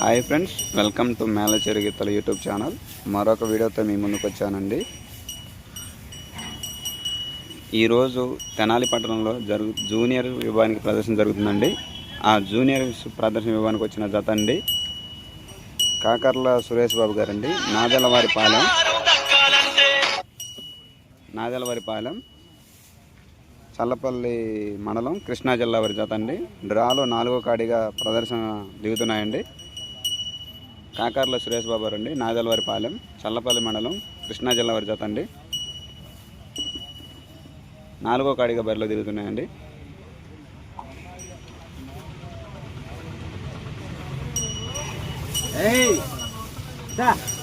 Hi friends welcome to మేళచేరు గీతల YouTube channel. మరొక వీడియోతో మీ ముందుకు వచ్చానండి. ఈరోజు తెనాలి పట్టణంలో జరుగు జూనియర్ విభాగానికి ప్రదర్శన జరుగుతుందండి. ఆ జూనియర్ ప్రదర్శన విభాగానికి వచ్చిన జత అండి. కాకర్ల సురేష్ బాబు గారండి. నాదెలవారి పాలెం. నాదెలవారి పాలెం చల్లపల్లి మండలం కృష్ణా జిల్లా వారి జత అండి. డ్రాలో నాలుగో కాడిగా ప్రదర్శన దిగుతున్నాయండి. కాకర్ల సురేష్ బాబు అండి నాగల్వారిపాలెం పాలెం చల్లపల్లి మండలం కృష్ణా జిల్లా వారి జత అండి నాలుగో కాడిగా బరిలో తిరుగుతున్నాయండి Hey! Da!